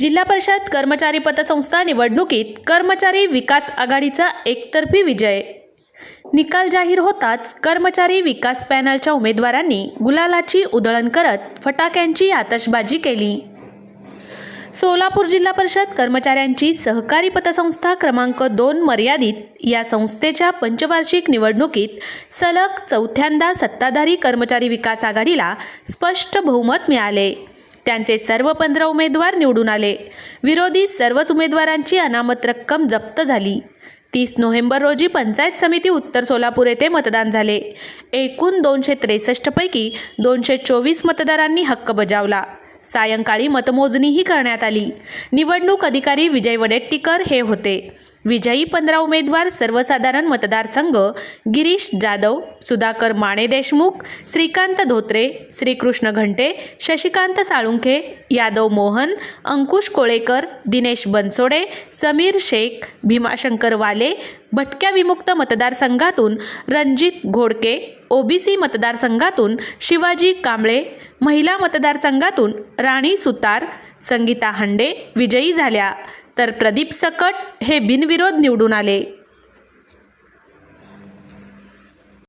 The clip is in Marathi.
जिल्हा परिषद कर्मचारी पतसंस्था निवडणुकीत कर्मचारी विकास आघाडीचा एकतर्फी विजय. निकाल जाहीर होताच कर्मचारी विकास पॅनलच्या उमेदवारांनी गुलालाची उधळण करत फटाक्यांची आतषबाजी केली. सोलापूर जिल्हा परिषद कर्मचाऱ्यांची सहकारी पतसंस्था क्रमांक दोन मर्यादित या संस्थेच्या पंचवार्षिक निवडणुकीत सलग चौथ्यांदा सत्ताधारी कर्मचारी विकास आघाडीला स्पष्ट बहुमत मिळाले. त्यांचे सर्व पंधरा उमेदवार निवडून आले. विरोधी सर्वच उमेदवारांची अनामत रक्कम जप्त झाली. तीस नोव्हेंबर रोजी पंचायत समिती उत्तर सोलापूर येथे मतदान झाले. एकूण दोनशे त्रेसष्टपैकी दोनशे चोवीस मतदारांनी हक्क बजावला. सायंकाळी मतमोजणीही करण्यात आली. निवडणूक अधिकारी विजय वडेट्टीकर हे होते. विजयी पंधरा उमेदवार सर्वसाधारण मतदारसंघ गिरीश जाधव सुधाकर माने देशमुख श्रीकांत धोत्रे श्रीकृष्ण घंटे शशिकांत साळुंखे यादव मोहन अंकुश कोळेकर दिनेश बनसोडे समीर शेख भीमाशंकर वाले भटक्या विमुक्त मतदारसंघातून रणजित घोडके ओबीसी मतदारसंघातून शिवाजी कांबळे महिला मतदारसंघातून राणी सुतार संगीता हंडे विजयी झाल्या. तर प्रदीप सकट हे बिनविरोध निवडून आले.